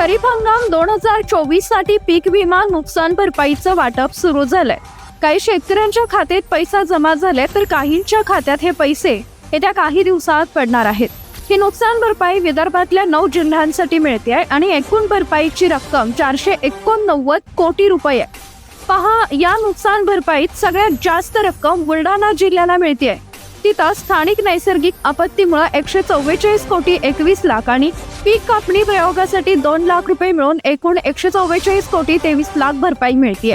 खरीप हंगाम दोन हजार चोवीससाठी पीक विमा नुकसान भरपाईचं वाटप सुरू झालंय. काही शेतकऱ्यांच्या खात्यात पैसा जमा झाले तर काहींच्या खात्यात हे पैसे येत्या काही दिवसात पडणार आहेत. ही नुकसान भरपाई विदर्भातल्या नऊ जिल्ह्यांसाठी मिळते आहे आणि एकूण भरपाईची रक्कम चारशे एकोणनव्वद कोटी रुपये आहे. पहा या नुकसान भरपाईत सगळ्यात जास्त रक्कम बुलढाणा जिल्ह्याला मिळते आहे. तिथं स्थानिक नैसर्गिक आपत्तीमुळे एकशे चव्वेचाळीस कोटी एकवीस लाख आणि पीक कापणी प्रयोगासाठी दोन लाख रुपये मिळून एकूण एकशे चव्वेचाळीस कोटी तेवीस लाख भरपाई मिळते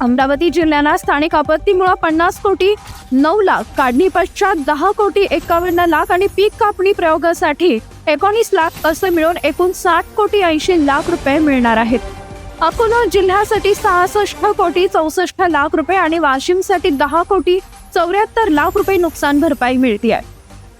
अमरावती जिल्ह्याला स्थानिक आपत्तीमुळे पन्नास कोटी नऊ लाख काढणी पश्चात दहा कोटी एकावन्न लाख आणि पीक कापणी प्रयोगासाठी एकोणीस लाख असं मिळून एकूण साठ कोटी ऐंशी लाख रुपये मिळणार आहेत. अकोला जिल्ह्यासाठी सहासष्ट कोटी चौसष्ट लाख रुपये आणि वाशिमसाठी दहा कोटी चौऱ्याहत्तर लाख रुपये नुकसान भरपाई मिळते आहे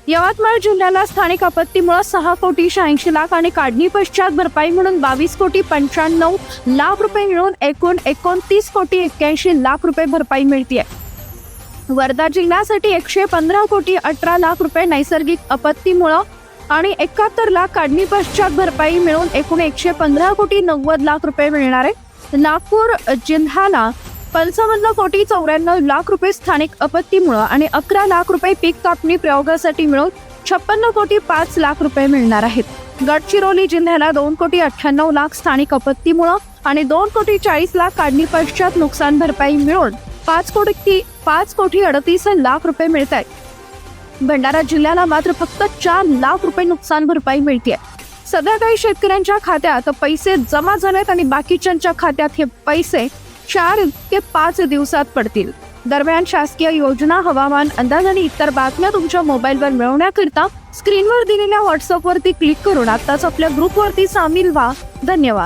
यवतमाळ जिल्ह्याला स्थानिक आपत्तीमुळे सहा कोटी शहाऐंशी लाख आणि काढणी पश्चात भरपाई म्हणून बावीस कोटी पंच्याण्णव लाख रुपये मिळून एकूण एकोणतीस कोटी एक्क्याऐंशी लाख रुपये भरपाई मिळते वर्धा जिल्ह्यासाठी एकशे पंधरा कोटी अठरा लाख रुपये नैसर्गिक आपत्तीमुळं आणि एकाहत्तर लाख काढणी पश्चात भरपाई मिळून एकूण एकशे पंधरा कोटी नव्वद लाख रुपये मिळणार. आहे नागपूर जिल्ह्याला पंचावन्न कोटी चौऱ्याण्णव लाख रुपये स्थानिक आपत्तीमुळं आणि अकरा लाख रुपये पीक कापणी प्रयोगासाठी मिळून छप्पन्न कोटी पाच लाख रुपये मिळणार आहेत. गडचिरोली जिल्ह्याला दोन कोटी अठ्ठ्याण्णव लाख स्थानिक आपत्तीमुळं आणि दोन कोटी चाळीस लाख काढणी पश्चात नुकसान भरपाई मिळून पाच कोटी पाच कोटी अडतीस लाख रुपये मिळत आहेत भंडारा जिल्ह्याला मात्र फक्त चार लाख रुपये नुकसान भरपाई मिळते सध्या काही शेतकऱ्यांच्या खात्यात पैसे जमा झालेत आणि बाकीच्यांच्या खात्यात हे पैसे चार ते पाच दिवसात पडतील. दरम्यान शासकीय योजना हवामान अंदाज आणि इतर बातम्या तुमच्या मोबाईलवर मिळवण्याकरिता स्क्रीनवर दिलेल्या व्हॉट्सअपवरती क्लिक करून आत्ताच आपल्या ग्रुपवरती सामील व्हा. धन्यवाद.